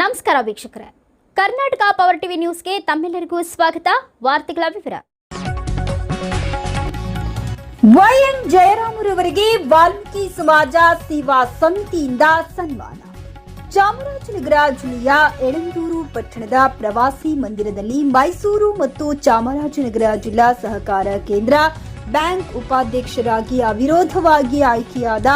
ನಮಸ್ಕಾರ ವೀಕ್ಷಕರೇ. Karnataka power TV ನ್ಯೂಸ್ಗೆ ತಮ್ಮೆಲ್ಲರಿಗೂ ಸ್ವಾಗತ. ವಾರ್ತೆಗಳ ವಿವರ. ವೈಎಂ ಜಯರಾಮರವರಿಗೆ ವಾಲ್ಮೀಕಿ ಸಮಾಜ ಸೇವಾ ಸಮಿತಿಯಿಂದ ಸನ್ಮಾನ. ಚಾಮರಾಜನಗರ ಜಿಲ್ಲೆಯ ಎಳಂದೂರು ಪಟ್ಟಣದ ಪ್ರವಾಸಿ ಮಂದಿರದಲ್ಲಿ ಮೈಸೂರು ಮತ್ತು ಚಾಮರಾಜನಗರ ಜಿಲ್ಲಾ ಸಹಕಾರ ಕೇಂದ್ರ ಬ್ಯಾಂಕ್ ಉಪಾಧ್ಯಕ್ಷರಾಗಿ ಅವಿರೋಧವಾಗಿ ಆಯ್ಕೆಯಾದ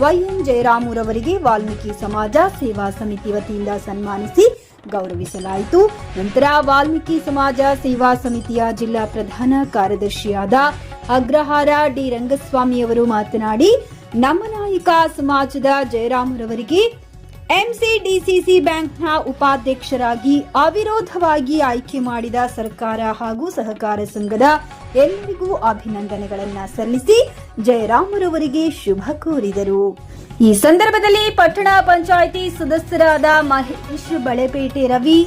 ವೈಎನ್ ಜಯರಾಮುರವರಿಗೆ ವಾಲ್ಮೀಕಿ ಸಮಾಜ ಸೇವಾ ಸಮಿತಿ ವತಿಯಿಂದ ಸನ್ಮಾನಿಸಿ ಗೌರವಿಸಲಾಯಿತು. ನಂತರ ವಾಲ್ಮೀಕಿ ಸಮಾಜ ಸೇವಾ ಸಮಿತಿಯ ಜಿಲ್ಲಾ ಪ್ರಧಾನ ಕಾರ್ಯದರ್ಶಿಯಾದ ಅಗ್ರಹಾರ ಡಿ ರಂಗಸ್ವಾಮಿಯವರು ಮಾತನಾಡಿ, ನಮ್ಮ ನಾಯಕ ಸಮಾಜದ ಜಯರಾಮರವರಿಗೆ ಎಂಸಿಡಿಸಿಸಿ ಬ್ಯಾಂಕ್ನ ಉಪಾಧ್ಯಕ್ಷರಾಗಿ ಅವಿರೋಧವಾಗಿ ಆಯ್ಕೆ ಮಾಡಿದ ಸರ್ಕಾರ ಹಾಗೂ ಸಹಕಾರ ಸಂಘದ ಎಲ್ಲರಿಗೂ ಅಭಿನಂದನೆಗಳನ್ನು ಸಲ್ಲಿಸಿ ಜಯರಾಮರವರಿಗೆ ಶುಭ ಕೋರಿದರು. ಈ ಸಂದರ್ಭದಲ್ಲಿ ಪಟ್ಟಣ ಪಂಚಾಯಿತಿ ಸದಸ್ಯರಾದ ಮಹೇಶ್ ಬಳೆಪೇಟೆ ರವಿ,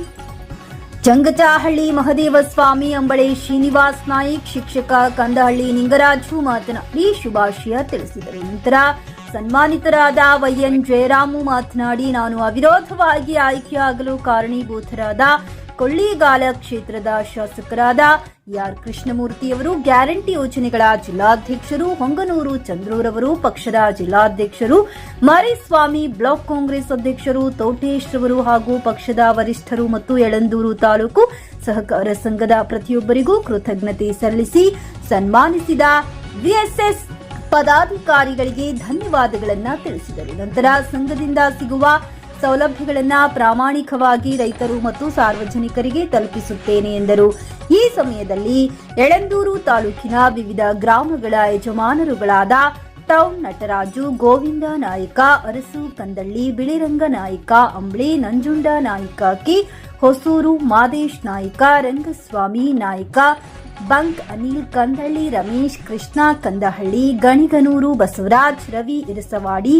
ಚಂಗಚಾಹಳ್ಳಿ ಮಹದೇವ ಸ್ವಾಮಿ ಅಂಬಳೆ ಶ್ರೀನಿವಾಸ್ ನಾಯ್ಕ್, ಶಿಕ್ಷಕ ಕಂದಹಳ್ಳಿ ನಿಂಗರಾಜು ಮಾತನಾಡಿ ಶುಭಾಶಯ ತಿಳಿಸಿದರು. ನಂತರ ಸನ್ಮಾನಿತರಾದ ವೈಎನ್ ಜಯರಾಮು ಮಾತನಾಡಿ, ನಾನು ಅವಿರೋಧವಾಗಿ ಆಯ್ಕೆಯಾಗಲು ಕಾರಣೀಭೂತರಾದ ಕೊಳ್ಳಿಗಾಲ ಕ್ಷೇತ್ರದ ಶಾಸಕರಾದ ಆರ್ ಕೃಷ್ಣಮೂರ್ತಿಯವರು ಗ್ಯಾರಂಟಿ ಯೋಜನೆಗಳ ಜಿಲ್ಲಾಧ್ಯಕ್ಷರು, ಹೊಂಗನೂರು ಚಂದ್ರೂರವರು ಪಕ್ಷದ ಜಿಲ್ಲಾಧ್ಯಕ್ಷರು, ಮರಿಸ್ವಾಮಿ ಬ್ಲಾಕ್ ಕಾಂಗ್ರೆಸ್ ಅಧ್ಯಕ್ಷರು, ತೋಟೇಶ್ ರವರು ಹಾಗೂ ಪಕ್ಷದ ವರಿಷ್ಠರು ಮತ್ತು ಯಳಂದೂರು ತಾಲೂಕು ಸಹಕಾರ ಸಂಘದ ಪ್ರತಿಯೊಬ್ಬರಿಗೂ ಕೃತಜ್ಞತೆ ಸಲ್ಲಿಸಿ ಸನ್ಮಾನಿಸಿದ ವಿಎಸ್ಎಸ್ ಪದಾಧಿಕಾರಿಗಳಿಗೆ ಧನ್ಯವಾದಗಳನ್ನು ತಿಳಿಸಿದರು. ನಂತರ ಸಂಘದಿಂದ ಸಿಗುವ ಸೌಲಭ್ಯಗಳನ್ನು ಪ್ರಾಮಾಣಿಕವಾಗಿ ರೈತರು ಮತ್ತು ಸಾರ್ವಜನಿಕರಿಗೆ ತಲುಪಿಸುತ್ತೇನೆ ಎಂದರು. ಈ ಸಮಯದಲ್ಲಿ ಎಳಂದೂರು ತಾಲೂಕಿನ ವಿವಿಧ ಗ್ರಾಮಗಳ ಯಜಮಾನರುಗಳಾದ ಟೌನ್ ನಟರಾಜು, ಗೋವಿಂದ ನಾಯಕ, ಅರಸು ಕಂದಳ್ಳಿ, ಬಿಳಿರಂಗ ನಾಯಕ, ಅಂಬ್ಳಿ, ನಂಜುಂಡ ನಾಯಕ, ಕಿ ಹೊಸೂರು, ಮಾದೇಶ್ ನಾಯಕ, ರಂಗಸ್ವಾಮಿ ನಾಯಕ ಬಂಕ್ ಅನಿಲ್ ಕಂದಳ್ಳಿ, ರಮೇಶ್ ಕೃಷ್ಣ ಕಂದಹಳ್ಳಿ, ಗಣಿಗನೂರು ಬಸವರಾಜ್, ರವಿ ಇರಸವಾಡಿ,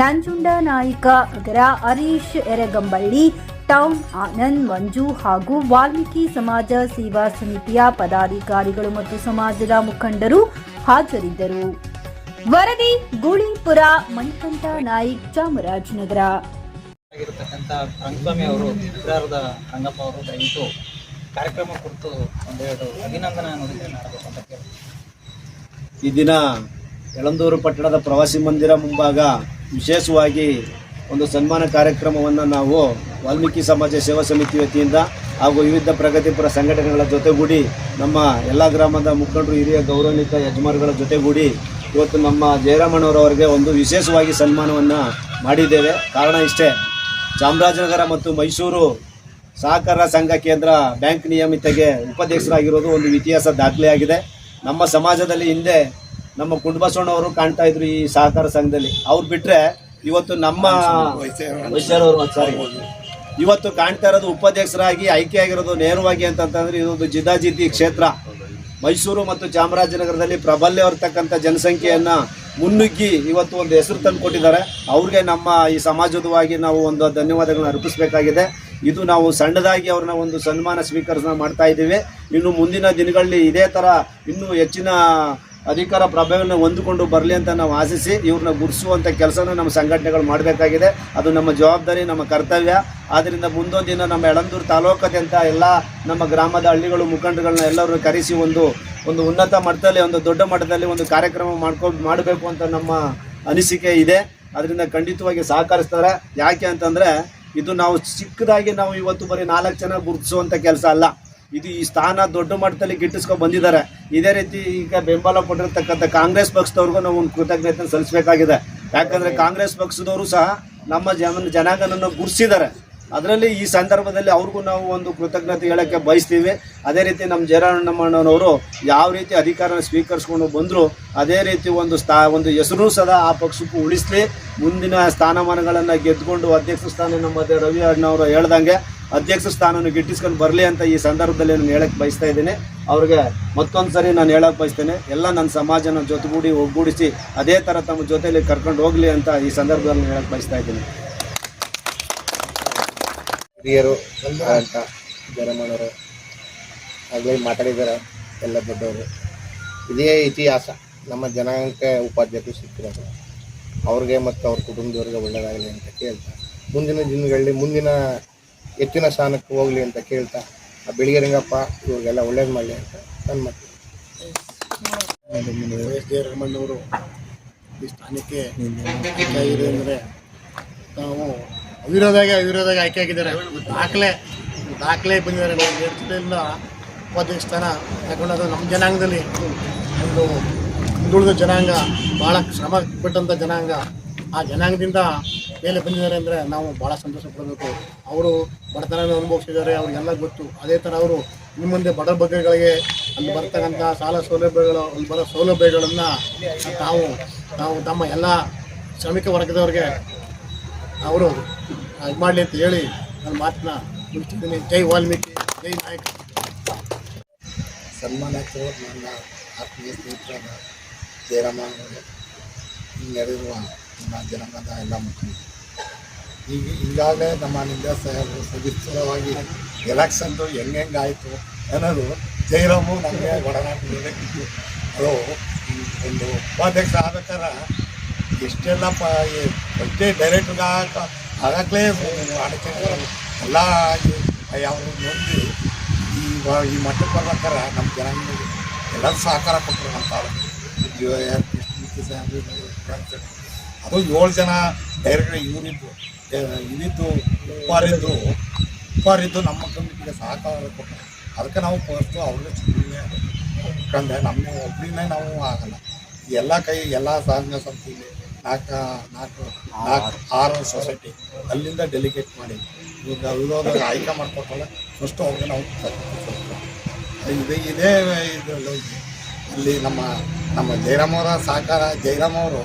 ನಂಜುಂಡ ನಾಯಕ ಅಗರ ಹರೀಶ್ ಎರಗಂಬಳ್ಳಿ, ಟೌನ್ ಆನಂದ್ ಮಂಜು ಹಾಗೂ ವಾಲ್ಮೀಕಿ ಸಮಾಜ ಸೇವಾ ಸಮಿತಿಯ ಪದಾಧಿಕಾರಿಗಳು ಮತ್ತು ಸಮಾಜದ ಮುಖಂಡರು ಹಾಜರಿದ್ದರು. ವರದಿ ಗೂಳಿಪುರ ಮಣಿಕಂಠ ನಾಯ್ಕ್, ಚಾಮರಾಜನಗರ. ರಂಗಸ್ವಾಮಿ ಅವರು ರಂಗಪ್ಪ ಅವರು ದಯವಿಟ್ಟು ಕಾರ್ಯಕ್ರಮ ಕುರಿತು ಒಂದೆರಡು ಅಭಿನಂದನೆ ಈ ದಿನ ಯಳಂದೂರು ಪಟ್ಟಣದ ಪ್ರವಾಸಿ ಮಂದಿರ ಮುಂಭಾಗ ವಿಶೇಷವಾಗಿ ಒಂದು ಸನ್ಮಾನ ಕಾರ್ಯಕ್ರಮವನ್ನು ನಾವು ವಾಲ್ಮೀಕಿ ಸಮಾಜ ಸೇವಾ ಸಮಿತಿ ವತಿಯಿಂದ ಹಾಗೂ ವಿವಿಧ ಪ್ರಗತಿಪರ ಸಂಘಟನೆಗಳ ಜೊತೆಗೂಡಿ ನಮ್ಮ ಎಲ್ಲ ಗ್ರಾಮದ ಮುಖಂಡರು, ಹಿರಿಯ ಗೌರವಾನ್ವಿತ ಯಜಮಾನಗಳ ಜೊತೆಗೂಡಿ ಇವತ್ತು ನಮ್ಮ ಜಯರಾಮಣ್ಣವರವರಿಗೆ ಒಂದು ವಿಶೇಷವಾಗಿ ಸನ್ಮಾನವನ್ನು ಮಾಡಿದ್ದೇವೆ. ಕಾರಣ ಇಷ್ಟೇ, ಚಾಮರಾಜನಗರ ಮತ್ತು ಮೈಸೂರು ಸಹಕಾರ ಸಂಘ ಕೇಂದ್ರ ಬ್ಯಾಂಕ್ ನಿಯಮಿತಗೆ ಉಪಾಧ್ಯಕ್ಷರಾಗಿರೋದು ಒಂದು ಇತಿಹಾಸ ದಾಖಲೆಯಾಗಿದೆ. ನಮ್ಮ ಸಮಾಜದಲ್ಲಿ ಹಿಂದೆ ನಮ್ಮ ಕುಂಡಬಸವಣ್ಣವರು ಕಾಣ್ತಾ ಇದ್ರು ಈ ಸಹಕಾರ ಸಂಘದಲ್ಲಿ. ಅವ್ರು ಬಿಟ್ಟರೆ ಇವತ್ತು ನಮ್ಮ ಸಾರಿ. ಇವತ್ತು ಕಾಣ್ತಾ ಇರೋದು ಉಪಾಧ್ಯಕ್ಷರಾಗಿ ಆಯ್ಕೆಯಾಗಿರೋದು ನೇರವಾಗಿ ಅಂತಂತಂದ್ರೆ ಇದೊಂದು ಜಿದಾಜಿದ್ದಿ ಕ್ಷೇತ್ರ. ಮೈಸೂರು ಮತ್ತು ಚಾಮರಾಜನಗರದಲ್ಲಿ ಪ್ರಬಲ್ಯವರ್ತಕ್ಕಂಥ ಜನಸಂಖ್ಯೆಯನ್ನ ಮುನ್ನುಗ್ಗಿ ಇವತ್ತು ಒಂದು ಹೆಸರು ತಂದು ಕೊಟ್ಟಿದ್ದಾರೆ ಅವ್ರಿಗೆ ನಮ್ಮ ಈ ಸಮಾಜದವಾಗಿ ನಾವು ಒಂದು ಧನ್ಯವಾದಗಳನ್ನ ಅರ್ಪಿಸಬೇಕಾಗಿದೆ. ಇದು ನಾವು ಸಣ್ಣದಾಗಿ ಅವ್ರನ್ನ ಒಂದು ಸನ್ಮಾನ ಸ್ವೀಕಾರ ಮಾಡ್ತಾ ಇದ್ದೀವಿ. ಇನ್ನು ಮುಂದಿನ ದಿನಗಳಲ್ಲಿ ಇದೇ ಥರ ಇನ್ನೂ ಹೆಚ್ಚಿನ ಅಧಿಕಾರ ಪ್ರಭಾವವನ್ನು ಹೊಂದಿಕೊಂಡು ಬರಲಿ ಅಂತ ನಾವು ಆಶಿಸಿ ಇವ್ರನ್ನ ಗುರುಸುವಂಥ ಕೆಲಸನ ನಮ್ಮ ಸಂಘಟನೆಗಳು ಮಾಡಬೇಕಾಗಿದೆ. ಅದು ನಮ್ಮ ಜವಾಬ್ದಾರಿ, ನಮ್ಮ ಕರ್ತವ್ಯ. ಆದ್ದರಿಂದ ಮುಂದೊಂದು ದಿನ ನಮ್ಮ ಯಳಂದೂರು ತಾಲೂಕಾದ್ಯಂತ ಎಲ್ಲ ನಮ್ಮ ಗ್ರಾಮದ ಹಳ್ಳಿಗಳು ಮುಖಂಡಗಳನ್ನ ಎಲ್ಲರೂ ಕರೆಸಿ ಒಂದು ಒಂದು ಉನ್ನತ ಮಟ್ಟದಲ್ಲಿ, ಒಂದು ದೊಡ್ಡ ಮಟ್ಟದಲ್ಲಿ ಒಂದು ಕಾರ್ಯಕ್ರಮ ಮಾಡ್ಕೊ, ಮಾಡಬೇಕು ಅಂತ ನಮ್ಮ ಅನಿಸಿಕೆ ಇದೆ. ಅದರಿಂದ ಖಂಡಿತವಾಗಿ ಸಹಕರಿಸ್ತಾರೆ. ಯಾಕೆ ಅಂತಂದರೆ ಇದು ನಾವು ಚಿಕ್ಕದಾಗಿ ನಾವು ಇವತ್ತು ಬರೀ ನಾಲ್ಕು ಜನ ಗುರುತಿಸುವಂಥ ಕೆಲಸ ಅಲ್ಲ. ಇದು ಈ ಸ್ಥಾನ ದೊಡ್ಡ ಮಟ್ಟದಲ್ಲಿ ಗಿಟ್ಟಿಸ್ಕೊಂಡು ಬಂದಿದ್ದಾರೆ. ಇದೇ ರೀತಿ ಈಗ ಬೆಂಬಲ ಕೊಟ್ಟಿರ್ತಕ್ಕಂಥ ಕಾಂಗ್ರೆಸ್ ಪಕ್ಷದವ್ರಿಗೂ ನಾವು ಒಂದು ಕೃತಜ್ಞತೆ ಸಲ್ಲಿಸಬೇಕಾಗಿದೆ. ಯಾಕಂದರೆ ಕಾಂಗ್ರೆಸ್ ಪಕ್ಷದವರು ಸಹ ನಮ್ಮ ಜನ ಜನಾಂಗನನ್ನು ಗುರುಸಿದ್ದಾರೆ. ಅದರಲ್ಲಿ ಈ ಸಂದರ್ಭದಲ್ಲಿ ಅವ್ರಿಗೂ ನಾವು ಒಂದು ಕೃತಜ್ಞತೆ ಹೇಳೋಕ್ಕೆ ಬಯಸ್ತೀವಿ. ಅದೇ ರೀತಿ ನಮ್ಮ ಜಯರಾಮಣ್ಣನವರು ಯಾವ ರೀತಿ ಅಧಿಕಾರನ ಸ್ವೀಕರಿಸ್ಕೊಂಡು ಬಂದರು, ಅದೇ ರೀತಿ ಒಂದು ಸ್ಥಾ, ಒಂದು ಹೆಸರು ಸದಾ ಆ ಪಕ್ಷಕ್ಕೂ ಉಳಿಸಲಿ. ಮುಂದಿನ ಸ್ಥಾನಮಾನಗಳನ್ನು ಗೆದ್ದುಕೊಂಡು ಅಧ್ಯಕ್ಷ ಸ್ಥಾನ ನಮ್ಮ ರವಿ ಅಣ್ಣವರು ಹೇಳ್ದಂಗೆ ಅಧ್ಯಕ್ಷ ಸ್ಥಾನವನ್ನು ಗಿಟ್ಟಿಸ್ಕೊಂಡು ಬರಲಿ ಅಂತ ಈ ಸಂದರ್ಭದಲ್ಲಿ ನಾನು ಹೇಳಕ್ಕೆ ಬಯಸ್ತಾ ಇದ್ದೀನಿ. ಅವ್ರಿಗೆ ಮತ್ತೊಂದು ಸರಿ ನಾನು ಹೇಳಕ್ಕೆ ಬಯಸ್ತೇನೆ. ಎಲ್ಲ ನನ್ನ ಸಮಾಜನ ಜೊತೆಗೂಡಿ ಒಗ್ಗೂಡಿಸಿ ಅದೇ ಥರ ತಮ್ಮ ಜೊತೆಯಲ್ಲಿ ಕರ್ಕೊಂಡು ಹೋಗಲಿ ಅಂತ ಈ ಸಂದರ್ಭದಲ್ಲಿ ಹೇಳಕ್ಕೆ ಬಯಸ್ತಾ ಇದ್ದೀನಿ. ಹಿರಿಯರು ಅಂತ ಜರಮಣರು ಆಗಲೇ ಮಾತಾಡಿದ್ದಾರೆ ಎಲ್ಲ ದೊಡ್ಡವರು. ಇದೇ ಇತಿಹಾಸ. ನಮ್ಮ ಜನಾಂಗಕ್ಕೆ ಉಪಾಧ್ಯಕ್ಷರು ಸಿಕ್ಕಿರೋದು ಅವ್ರಿಗೆ ಮತ್ತು ಅವ್ರ ಕುಟುಂಬದವ್ರಿಗೆ ಒಳ್ಳೆಯದಾಗಲಿ ಅಂತ ಕೇಳ್ತಾ, ಮುಂದಿನ ದಿನಗಳಲ್ಲಿ ಮುಂದಿನ ಹೆಚ್ಚಿನ ಸ್ಥಾನಕ್ಕೆ ಹೋಗಲಿ ಅಂತ ಕೇಳ್ತಾ, ಆ ಬೆಳಗೆರಂಗಪ್ಪ ಇವ್ರಿಗೆಲ್ಲ ಒಳ್ಳೇದು ಮಾಡಲಿ ಅಂತ ನನ್ನ ಮಾತು ಎಸ್ ಈ ಸ್ಥಾನಕ್ಕೆ ಅಂದರೆ ನಾವು ಅವಿರೋಧಾಗಿ ಅವಿರೋಧಾಗಿ ಆಯ್ಕೆ ಆಗಿದ್ದಾರೆ. ದಾಖಲೆ ದಾಖಲೆ ಬಂದಿದ್ದಾರೆ. ನಾವು ಜಿಲ್ಲೆಯಿಂದ ಉಪಾಧ್ಯಕ್ಷ ಸ್ಥಾನ ತಗೊಂಡಾಗ ನಮ್ಮ ಜನಾಂಗದಲ್ಲಿ ಒಂದು ಹಿಂದುಳಿದ ಜನಾಂಗ ಭಾಳ ಶ್ರಮ ಪಟ್ಟಂಥ ಜನಾಂಗ ಆ ಜನಾಂಗದಿಂದ ಮೇಲೆ ಬಂದಿದ್ದಾರೆ ಅಂದರೆ ನಾವು ಭಾಳ ಸಂತೋಷ ಪಡಬೇಕು. ಅವರು ಬಡತನ ಅನುಭವಿಸಿದ್ದಾರೆ, ಅವ್ರಿಗೆಲ್ಲ ಗೊತ್ತು. ಅದೇ ಥರ ಅವರು ಇನ್ನು ಮುಂದೆ ಬಡ ಬಗ್ಗೆಗಳಿಗೆ ಅಲ್ಲಿ ಬರ್ತಕ್ಕಂಥ ಸಾಲ ಸೌಲಭ್ಯಗಳು, ಅಲ್ಲಿ ಬರೋ ಸೌಲಭ್ಯಗಳನ್ನು ತಾವು ನಾವು ತಮ್ಮ ಎಲ್ಲ ಶ್ರಮಿಕ ವರ್ಗದವ್ರಿಗೆ ಅವರು ಇದು ಮಾಡಲಿ ಅಂತ ಹೇಳಿ ನನ್ನ ಮಾತನ್ನ ಮುಗಿಸ್ತಿದ್ದೀನಿ ಜೈ ವಾಲ್ಮೀಕಿ, ಜೈ ನಾಯಕ. ಸನ್ಮಾನಕ್ಕೆ ನನ್ನ ಆತ್ಮೀಯ ಸ್ನೇಹಿತರಾದ ಜಯರಾಮ ಈಗ ನಡೆದಿರುವ ನಮ್ಮ ಜನಾಂಗದ ಎಲ್ಲ ಮುಖಂಡರು. ಈಗ ಈಗಾಗಲೇ ನಮ್ಮ ನಿಂದ ಸಾಹೇಬರು ಸವಿಸ್ತರವಾಗಿ ಎಲೆಕ್ಷನ್ದು ಹೆಂಗೆ ಅನ್ನೋದು ಜಯರಾಮು ನಮಗೆ ಇದ್ದು ಅದು ಒಂದು ಉಪಾಧ್ಯಕ್ಷ ಆಗ್ಬೇಕಾದ್ರೆ ಎಷ್ಟೆಲ್ಲ ಪ ಬಟ್ಟೆ ಆಗ ಆಗಾಗಲೇ ಎಲ್ಲ ಅವರು ನೊಂದು ಈ ಈ ಮಟ್ಟಕ್ಕೆ ಬರ್ಬೇಕಾರೆ ನಮ್ಮ ಜನಗಳಿಗೆ ಎಲ್ಲರೂ ಸಹಕಾರ ಕೊಟ್ಟರು ನಮ್ಮ ತಾಲೂಕು. ಅದು ಏಳು ಜನ ಡೈರೆಕ್ಟ್ ಇವರಿದ್ದು ಇದಿದ್ದು ಉಪ್ಪಾರಿದ್ದು ಉಪ್ಪಾರಿದ್ದು ನಮ್ಮ ಕಮಿಟಿಗೆ ಸಹಕಾರ ಕೊಟ್ಟರು. ಅದಕ್ಕೆ ನಾವು ಫಸ್ಟು ಅವ್ರಿಗೆ ಸುಮ್ಮನೆ ಕಂಡೆ ನಮ್ಮ ಒಬ್ಬರಿಂದ ನಾವು ಆಗಲ್ಲ. ಎಲ್ಲ ಕೈ, ಎಲ್ಲ ಸಾಧನೆ ಸಂಸ್ಥೆಗೆ ನಾಲ್ಕು ನಾಲ್ಕು ನಾಲ್ಕು, ಆರು ಸೊಸೈಟಿ ಅಲ್ಲಿಂದ ಡೆಲಿಗೇಟ್ ಮಾಡಿ. ಇವಾಗ ವಿರೋಧ ಆಯ್ಕೆ ಮಾಡ್ಕೊಟ್ಟಲ್ಲ ಫಸ್ಟ್ ಅವ್ರಿಗೆ ನಾವು ಇದೆ, ಇದೇ ಇದೇ ಇಲ್ಲಿ ನಮ್ಮ ನಮ್ಮ ಜಯರಾಮ್ ಅವರ ಸಹಕಾರ ಜಯರಾಮ್ ಅವರು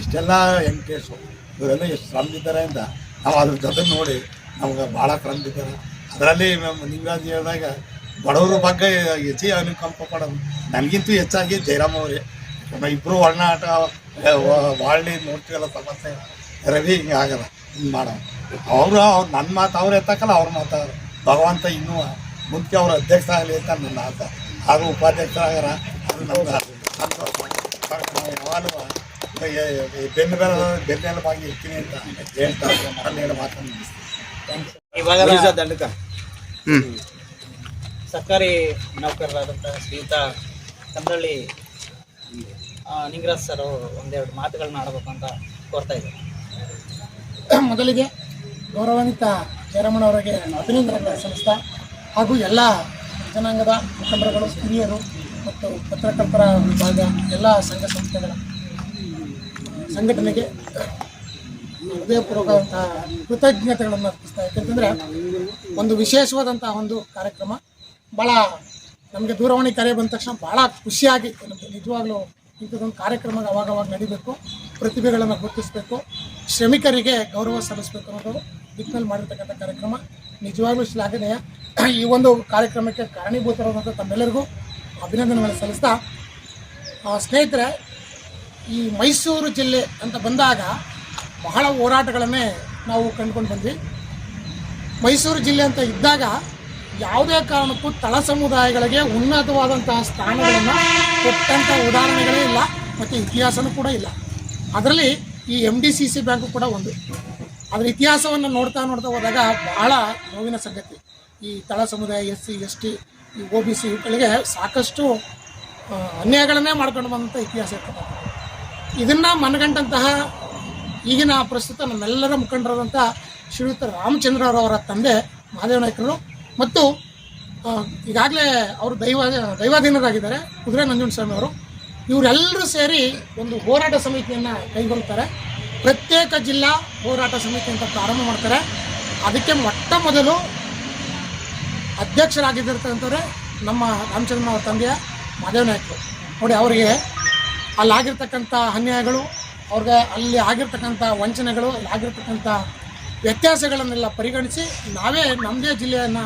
ಎಷ್ಟೆಲ್ಲ ವೆಂಕಟೇಶು ಇವರೆಲ್ಲ ಎಷ್ಟು ಶ್ರಮದಿದ್ದಾರೆ ಅಂತ ನಾವು ಅದ್ರ ಜೊತೆ ನೋಡಿ ನಮ್ಗೆ ಭಾಳ ಶ್ರಮದಿದ್ದಾರೆ ಅದರಲ್ಲಿ ನಮ್ಮ ನಿಂಗರಾಜ್ ಹೇಳಿದಾಗ ಬಡವರ ಬಗ್ಗೆ ಹೆಚ್ಚಿಗೆ ಅನುಕಂಪ ಪಡೋದು. ನನಗಿಂತೂ ಹೆಚ್ಚಾಗಿ ಜಯರಾಮ್ ಅವರೇ. ಇಬ್ಬರು ಒಡನಾಟ ಬಾಳ್ಲಿ ನೋಡ್ತೀವಲ್ಲ ಸಮಸ್ಯೆ. ರವಿ ಹಿಂಗೆ ಆಗಲ್ಲ ಹಿಂಗೆ ಮಾಡೋ. ಅವರು ಅವ್ರು ನನ್ನ ಮಾತು ಅವ್ರು ಎತ್ತಕ್ಕಲ್ಲ ಅವ್ರ ಮಾತು ಭಗವಂತ ಇನ್ನೂ ಮುಂದಕ್ಕೆ ಅವ್ರ ಅಧ್ಯಕ್ಷ ಆಗಲಿ ಅಂತ ನನ್ನ ಆಸೆ. ಹಾಗೂ ಉಪಾಧ್ಯಕ್ಷರಾಗಾರ ಅದು ನಮ್ಗೆ ಸಂತೋಷ ನಾವು ಯಾವಾಗಲೂ ಬೆನ್ನು ಬೆಲ್ಲ ಬೆನ್ನೆಲುಬಾಗಿ ಇರ್ತೀನಿ ಅಂತ ಹೇಳ್ತಾ ನನ್ನ ಹೇಳೋ ಮಾತನ್ನು ಮುಗಿಸ್ತೀನಿ. ಇವಾಗ ದಂಡಕ. ಸರ್ಕಾರಿ ನೌಕರರಾದಂಥ ಶ್ರೀಯುತ ಕಂದಳ್ಳಿ ನಿಂಗರಾಜ್ ಸರ್ ಒಂದೆರಡು ಮಾತುಗಳನ್ನ ಆಡಬೇಕು ಅಂತ ಕೋರ್ತಾ ಇದ್ದೀನಿ ಮೊದಲಿಗೆ ಗೌರವಾನ್ವಿತ ಜಯರಮಣವರಿಗೆ ಅಭಿನಂದನೆಗಳನ್ನು ಸಲ್ಲಿಸ್ತಾ ಹಾಗೂ ಎಲ್ಲ ಜನಾಂಗದ ಮುಖಂಡರುಗಳು, ಹಿರಿಯರು ಮತ್ತು ಪತ್ರಕರ್ತರ ವಿಭಾಗ, ಎಲ್ಲ ಸಂಘ ಸಂಸ್ಥೆಗಳ ಸಂಘಟನೆಗೆ ಹೃದಯಪೂರ್ವಕವಂತಹ ಕೃತಜ್ಞತೆಗಳನ್ನು ಅರ್ಪಿಸ್ತಾ ಯಾಕೆಂತಂದರೆ ಒಂದು ವಿಶೇಷವಾದಂತಹ ಒಂದು ಕಾರ್ಯಕ್ರಮ ಭಾಳ ನಮಗೆ ದೂರವಾಣಿ ಕರೆ ಬಂದ ತಕ್ಷಣ ಭಾಳ ಖುಷಿಯಾಗಿ ನಮಗೆ ನಿಜವಾಗ್ಲೂ ಇಂಥದ್ದೊಂದು ಕಾರ್ಯಕ್ರಮ ಅವಾಗವಾಗ ನಡೀಬೇಕು, ಪ್ರತಿಭೆಗಳನ್ನು ಗುರುತಿಸಬೇಕು, ಶ್ರಮಿಕರಿಗೆ ಗೌರವ ಸಲ್ಲಿಸಬೇಕು ಅನ್ನೋದು ದಿಕ್ಕಿನಲ್ಲಿ ಮಾಡಿರ್ತಕ್ಕಂಥ ಕಾರ್ಯಕ್ರಮ. ನಿಜವಾಗ್ಲೂ ಶ್ಲಾಘನೀಯ ಈ ಒಂದು ಕಾರ್ಯಕ್ರಮಕ್ಕೆ ಕಾರಣೀಭೂತರಾದಂಥ ತಮ್ಮೆಲ್ಲರಿಗೂ ಅಭಿನಂದನೆಗಳನ್ನು ಸಲ್ಲಿಸ್ತಾ ಸ್ನೇಹಿತರೆ, ಈ ಮೈಸೂರು ಜಿಲ್ಲೆ ಅಂತ ಬಂದಾಗ ಬಹಳ ಹೋರಾಟಗಳನ್ನೇ ನಾವು ಕಂಡುಕೊಂಡು ಬಂದ್ವಿ. ಮೈಸೂರು ಜಿಲ್ಲೆ ಅಂತ ಇದ್ದಾಗ ಯಾವುದೇ ಕಾರಣಕ್ಕೂ ತಳ ಸಮುದಾಯಗಳಿಗೆ ಉನ್ನತವಾದಂತಹ ಸ್ಥಾನಗಳನ್ನು ಕೊಟ್ಟಂಥ ಉದಾಹರಣೆಗಳೇ ಇಲ್ಲ, ಮತ್ತು ಇತಿಹಾಸನೂ ಕೂಡ ಇಲ್ಲ. ಅದರಲ್ಲಿ ಈ M D C C bank ಕೂಡ ಒಂದು. ಅದರ ಇತಿಹಾಸವನ್ನು ನೋಡ್ತಾ ನೋಡ್ತಾ ಹೋದಾಗ ಬಹಳ ನೋವಿನ ಸಂಗತಿ. ಈ ತಳ ಸಮುದಾಯ, ಎಸ್ ಸಿ, ಎಸ್ ಟಿ, ಈ ಒ ಬಿ ಸಿ ಇವುಗಳಿಗೆ ಸಾಕಷ್ಟು ಅನ್ಯಾಯಗಳನ್ನೇ ಮಾಡ್ಕೊಂಡು ಬಂದಂಥ ಇತಿಹಾಸ ಇರ್ತದೆ. ಇದನ್ನು ಮನಗಂಡಂತಹ ಈಗಿನ ಪ್ರಸ್ತುತ ನಮ್ಮೆಲ್ಲರ ಮುಖಂಡರಾದಂಥ ಶ್ರೀಯುತ ರಾಮಚಂದ್ರರವರ ತಂದೆ, ಮಹಾದೇವ ನಾಯ್ಕರು ಮತ್ತು ಈಗಾಗಲೇ ಅವರು ದೈವ, ದೈವಾಧೀನರಾಗಿದ್ದಾರೆ, ಕುದುರೆ ನಂಜುಂಡಸ್ವಾಮಿ ಅವರು. ಇವರೆಲ್ಲರೂ ಸೇರಿ ಒಂದು ಹೋರಾಟ ಸಮಿತಿಯನ್ನು ಕೈಗೊಳ್ತಾರೆ. ಪ್ರತ್ಯೇಕ ಜಿಲ್ಲಾ ಹೋರಾಟ ಸಮಿತಿ ಅಂತ ಪ್ರಾರಂಭ ಮಾಡ್ತಾರೆ. ಅದಕ್ಕೆ ಮೊಟ್ಟ ಮೊದಲು ಅಧ್ಯಕ್ಷರಾಗಿದ್ದಿರ್ತಕ್ಕಂಥವ್ರೆ ನಮ್ಮ ರಾಮಚಂದ್ರನ ಅವರ ತಂದೆಯ ಮಾದೇವ ನಾಯಕರು. ನೋಡಿ, ಅವರಿಗೆ ಅಲ್ಲಾಗಿರ್ತಕ್ಕಂಥ ಅನ್ಯಾಯಗಳು, ಅವ್ರಿಗೆ ಅಲ್ಲಿ ಆಗಿರ್ತಕ್ಕಂಥ ವಂಚನೆಗಳು ಅಲ್ಲಿ ಆಗಿರ್ತಕ್ಕಂಥ ವ್ಯತ್ಯಾಸಗಳನ್ನೆಲ್ಲ ಪರಿಗಣಿಸಿ ನಾವೇ ನಮ್ಮದೇ ಜಿಲ್ಲೆಯನ್ನು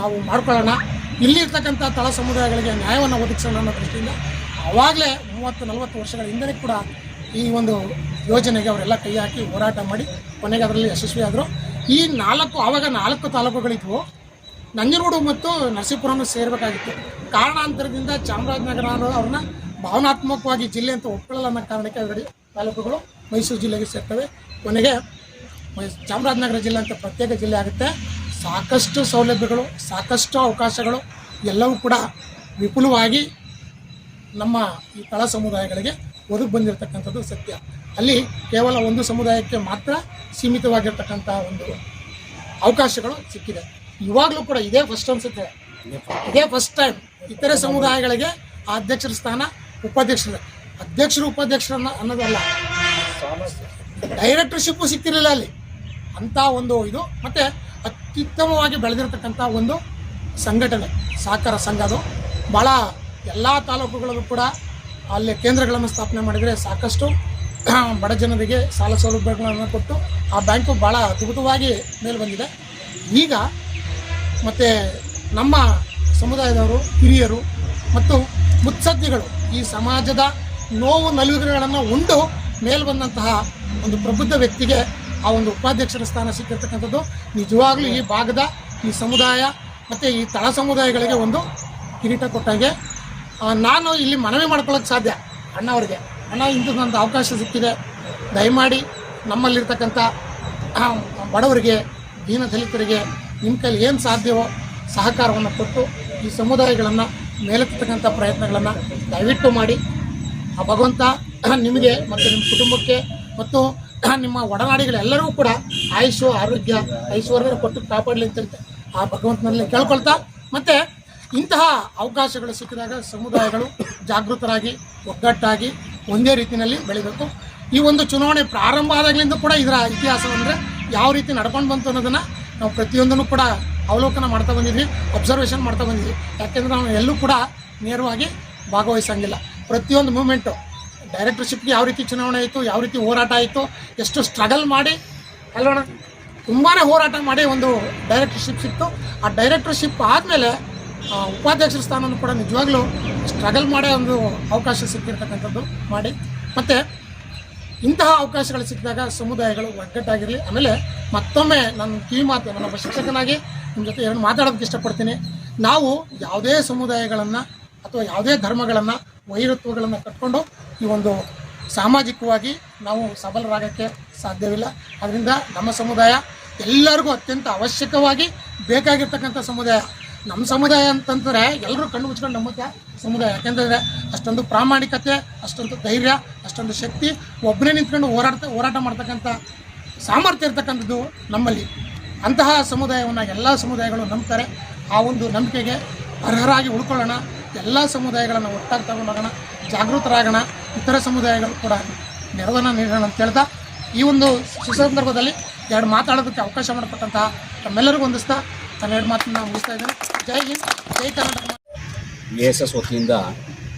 ನಾವು ಮಾಡ್ಕೊಳ್ಳೋಣ. ಇಲ್ಲಿರ್ತಕ್ಕಂಥ ತಳ ಸಮುದಾಯಗಳಿಗೆ ನ್ಯಾಯವನ್ನು ಒದಗಿಸೋಣ ಅನ್ನೋ ದೃಷ್ಟಿಯಿಂದ ಆವಾಗಲೇ ಮೂವತ್ತು, ನಲವತ್ತು ವರ್ಷಗಳ ಹಿಂದೆ ಕೂಡ ಈ ಒಂದು ಯೋಜನೆಗೆ ಅವರೆಲ್ಲ ಕೈ ಹಾಕಿ ಹೋರಾಟ ಮಾಡಿ ಕೊನೆಗೆ ಅದರಲ್ಲಿ ಯಶಸ್ವಿಯಾದರು. ಈ ನಾಲ್ಕು, ಆವಾಗ ನಾಲ್ಕು ತಾಲೂಕುಗಳಿದ್ವು. ನಂಜನಗೂಡು ಮತ್ತು ನರಸೀಪುರವನ್ನು ಸೇರಬೇಕಾಗಿತ್ತು. ಕಾರಣಾಂತರದಿಂದ ಚಾಮರಾಜನಗರ ಅವ್ರನ್ನ ಭಾವನಾತ್ಮಕವಾಗಿ ಜಿಲ್ಲೆ ಅಂತ ಒಪ್ಕೊಳ್ಳಲ್ಲ ಅನ್ನೋ ಕಾರಣಕ್ಕೆ ಎರಡು ತಾಲೂಕುಗಳು ಮೈಸೂರು ಜಿಲ್ಲೆಗೆ ಸೇರ್ತವೆ. ಕೊನೆಗೆ ಚಾಮರಾಜನಗರ ಜಿಲ್ಲೆ ಅಂತ ಪ್ರತ್ಯೇಕ ಜಿಲ್ಲೆ ಆಗುತ್ತೆ. ಸಾಕಷ್ಟು ಸೌಲಭ್ಯಗಳು ಸಾಕಷ್ಟು ಅವಕಾಶಗಳು ಎಲ್ಲವೂ ಕೂಡ ವಿಪುಲವಾಗಿ ನಮ್ಮ ಈ ತಳ ಸಮುದಾಯಗಳಿಗೆ ಒದಗಿ ಬಂದಿರತಕ್ಕಂಥದ್ದು ಸತ್ಯ. ಅಲ್ಲಿ ಕೇವಲ ಒಂದು ಸಮುದಾಯಕ್ಕೆ ಮಾತ್ರ ಸೀಮಿತವಾಗಿರ್ತಕ್ಕಂಥ ಒಂದು ಅವಕಾಶಗಳು ಸಿಕ್ಕಿದೆ. ಇವಾಗಲೂ ಕೂಡ ಇದೇ ಫಸ್ಟ್ ಅನ್ಸುತ್ತೆ. ಇದೇ ಫಸ್ಟ್ ಟೈಮ್ ಇತರೆ ಸಮುದಾಯಗಳಿಗೆ ಆ ಅಧ್ಯಕ್ಷರ ಸ್ಥಾನ ಉಪಾಧ್ಯಕ್ಷರ ಅಧ್ಯಕ್ಷರು ಉಪಾಧ್ಯಕ್ಷರನ್ನ ಅನ್ನೋದಲ್ಲ. ಡೈರೆಕ್ಟರ್ಶಿಪ್ಪು ಸಿಕ್ತಿರಲಿಲ್ಲ ಅಲ್ಲಿ. ಅಂಥ ಒಂದು ಇದು. ಮತ್ತು ಅತ್ಯುತ್ತಮವಾಗಿ ಬೆಳೆದಿರತಕ್ಕಂಥ ಒಂದು ಸಂಘಟನೆ, ಸಹಕಾರ ಸಂಘ ಅದು. ಭಾಳ ಎಲ್ಲ ತಾಲೂಕುಗಳಲ್ಲೂ ಕೂಡ ಅಲ್ಲಿ ಕೇಂದ್ರಗಳನ್ನು ಸ್ಥಾಪನೆ ಮಾಡಿದರೆ ಸಾಕಷ್ಟು ಬಡ ಜನರಿಗೆ ಸಾಲ ಸೌಲಭ್ಯಗಳನ್ನು ಕೊಟ್ಟು ಆ ಬ್ಯಾಂಕು ಭಾಳ ಅದ್ಭುತವಾಗಿ ಮೇಲೆ ಬಂದಿದೆ. ಈಗ ಮತ್ತು ನಮ್ಮ ಸಮುದಾಯದವರು, ಹಿರಿಯರು ಮತ್ತು ಮುತ್ಸದ್ದಿಗಳು ಈ ಸಮಾಜದ ನೋವು ನಲಿವುಗಳನ್ನು ಉಂಡು ಮೇಲ್ಬಂದಂತಹ ಒಂದು ಪ್ರಬುದ್ಧ ವ್ಯಕ್ತಿಗೆ ಆ ಒಂದು ಉಪಾಧ್ಯಕ್ಷರ ಸ್ಥಾನ ಸಿಕ್ಕಿರ್ತಕ್ಕಂಥದ್ದು ನಿಜವಾಗ್ಲೂ ಈ ಭಾಗದ ಈ ಸಮುದಾಯ ಮತ್ತು ಈ ತಳ ಸಮುದಾಯಗಳಿಗೆ ಒಂದು ಕಿರೀಟ ಕೊಟ್ಟಂಗೆ. ನಾನು ಇಲ್ಲಿ ಮನವಿ ಮಾಡ್ಕೊಳ್ಳೋಕೆ ಸಾಧ್ಯ ಅಣ್ಣವರಿಗೆ ಅಣ್ಣ, ಇಂದು ನನ್ನ ಅವಕಾಶ ಸಿಕ್ಕಿದೆ. ದಯಮಾಡಿ ನಮ್ಮಲ್ಲಿರ್ತಕ್ಕಂಥ ಬಡವರಿಗೆ ಬಡವರಿಗೆ ದೀನದಲಿತರಿಗೆ ನಿಮ್ಮ ಕೈಲಿ ಏನು ಸಾಧ್ಯವೋ ಸಹಕಾರವನ್ನು ಕೊಟ್ಟು ಈ ಸಮುದಾಯಗಳನ್ನು ಮೇಲೆತ್ತಕ್ಕಂಥ ಪ್ರಯತ್ನಗಳನ್ನು ದಯವಿಟ್ಟು ಮಾಡಿ. ಆ ಭಗವಂತ ನಿಮಗೆ ಮತ್ತು ನಿಮ್ಮ ಕುಟುಂಬಕ್ಕೆ ಮತ್ತು ನಿಮ್ಮ ಒಡನಾಡಿಗಳೆಲ್ಲರೂ ಕೂಡ ಆಯುಷು ಆರೋಗ್ಯ ಐಶ್ವರ್ಯ ಕೊಟ್ಟು ಕಾಪಾಡಲಿ ಅಂತ. ಆ ಭಗವಂತನಲ್ಲಿ ಕೇಳ್ಕೊಳ್ತಾ, ಮತ್ತು ಇಂತಹ ಅವಕಾಶಗಳು ಸಿಕ್ಕಿದಾಗ ಸಮುದಾಯಗಳು ಜಾಗೃತರಾಗಿ, ಒಗ್ಗಟ್ಟಾಗಿ ಒಂದೇ ರೀತಿಯಲ್ಲಿ ಬೆಳಿಬೇಕು. ಈ ಒಂದು ಚುನಾವಣೆ ಪ್ರಾರಂಭ ಆದಾಗಲಿಂದ ಕೂಡ ಇದರ ಇತಿಹಾಸ ಅಂದರೆ ಯಾವ ರೀತಿ ನಡ್ಕೊಂಡು ಬಂತು ಅನ್ನೋದನ್ನು ನಾವು ಪ್ರತಿಯೊಂದನ್ನು ಕೂಡ ಅವಲೋಕನ ಮಾಡ್ತಾ ಬಂದಿದ್ವಿ ಅಬ್ಸರ್ವೇಷನ್ ಮಾಡ್ತಾ ಬಂದಿದ್ವಿ. ಯಾಕೆಂದರೆ ನಾವು ಎಲ್ಲೂ ಕೂಡ ನೇರವಾಗಿ ಭಾಗವಹಿಸಂಗಿಲ್ಲ. ಪ್ರತಿಯೊಂದು ಮೂಮೆಂಟು ಡೈರೆಕ್ಟರ್ಶಿಪ್ಗೆ ಯಾವ ರೀತಿ ಚುನಾವಣೆ ಆಯಿತು, ಯಾವ ರೀತಿ ಹೋರಾಟ ಆಯಿತು, ಎಷ್ಟು ಸ್ಟ್ರಗಲ್ ಮಾಡಿ ಅಲ್ವಣ ತುಂಬಾ ಹೋರಾಟ ಮಾಡಿ ಒಂದು ಡೈರೆಕ್ಟರ್ಶಿಪ್ ಸಿಕ್ತು. ಆ ಡೈರೆಕ್ಟರ್ಶಿಪ್ ಆದಮೇಲೆ ಉಪಾಧ್ಯಕ್ಷರ ಸ್ಥಾನವನ್ನು ಕೂಡ ನಿಜವಾಗ್ಲೂ ಸ್ಟ್ರಗಲ್ ಮಾಡೇ ಒಂದು ಅವಕಾಶ ಸಿಕ್ಕಿರ್ತಕ್ಕಂಥದ್ದು ಮಾಡಿ. ಮತ್ತು, ಇಂತಹ ಅವಕಾಶಗಳು ಸಿಕ್ಕಿದಾಗ ಸಮುದಾಯಗಳು ಒಗ್ಗಟ್ಟಾಗಿರಲಿ. ಆಮೇಲೆ ಮತ್ತೊಮ್ಮೆ ನನ್ನ ಕಿವಿ ಮಾತು ನನ್ನ ಶಿಕ್ಷಕನಾಗಿ ನಿಮ್ಮ ಜೊತೆ ಎರಡು ಮಾತಾಡೋದಕ್ಕೆ ಇಷ್ಟಪಡ್ತೀನಿ. ನಾವು ಯಾವುದೇ ಸಮುದಾಯಗಳನ್ನು ಅಥವಾ ಯಾವುದೇ ಧರ್ಮಗಳನ್ನು, ವೈರತ್ವಗಳನ್ನು ಕಟ್ಕೊಂಡು ಈ ಒಂದು ಸಾಮಾಜಿಕವಾಗಿ ನಾವು ಸಬಲರಾಗೋಕ್ಕೆ ಸಾಧ್ಯವಿಲ್ಲ. ಅದರಿಂದ ನಮ್ಮ ಸಮುದಾಯ ಎಲ್ಲರಿಗೂ ಅತ್ಯಂತ ಅವಶ್ಯಕವಾಗಿ ಬೇಕಾಗಿರ್ತಕ್ಕಂಥ ಸಮುದಾಯ. ನಮ್ಮ ಸಮುದಾಯ ಅಂತಂದರೆ ಎಲ್ಲರೂ ಕಣ್ಣು ಮುಚ್ಕೊಂಡು ನಮ್ಮತ್ತೆ ಸಮುದಾಯ. ಯಾಕೆಂತಂದರೆ ಅಷ್ಟೊಂದು ಪ್ರಾಮಾಣಿಕತೆ, ಅಷ್ಟೊಂದು ಧೈರ್ಯ, ಅಷ್ಟೊಂದು ಶಕ್ತಿ ಒಬ್ಬನೇ ನಿಂತ್ಕೊಂಡು ಹೋರಾಡ್ತಾ, ಹೋರಾಟ ಮಾಡ್ತಕ್ಕಂಥ ಸಾಮರ್ಥ್ಯ ಇರ್ತಕ್ಕಂಥದ್ದು ನಮ್ಮಲ್ಲಿ. ಅಂತಹ ಸಮುದಾಯವನ್ನು ಎಲ್ಲ ಸಮುದಾಯಗಳು ನಂಬ್ತಾರೆ. ಆ ಒಂದು ನಂಬಿಕೆಗೆ ಅರ್ಹರಾಗಿ ಉಳ್ಕೊಳ್ಳೋಣ. ಎಲ್ಲ ಸಮುದಾಯಗಳನ್ನು ಒಟ್ಟಾಗಿ ತಗೊಂಡೋಗೋಣ. ಜಾಗೃತರಾಗೋಣ. ಇತರ ಸಮುದಾಯಗಳು ಕೂಡ ನೆರವನ್ನು ನೀಡೋಣ ಅಂತ ಹೇಳ್ತಾ, ಈ ಒಂದು ಸುಸಂದರ್ಭದಲ್ಲಿ ಎರಡು ಮಾತಾಡೋದಕ್ಕೆ ಅವಕಾಶ ಮಾಡಿಕೊಟ್ಟಂತಹ ತಮ್ಮೆಲ್ಲರಿಗೂ ಹೊಂದಿಸ್ತಾ ತನ್ನ ಎರಡು ಮಾತನ್ನು ಮುಗಿಸ್ತಾ ಇದ್ದೇನೆ. ಜೈ ಹಿಂದ್, ಜೈ ಕರ್ನಾಟಕ. ಎ ಎಸ್ ಎಸ್ ವತಿಯಿಂದ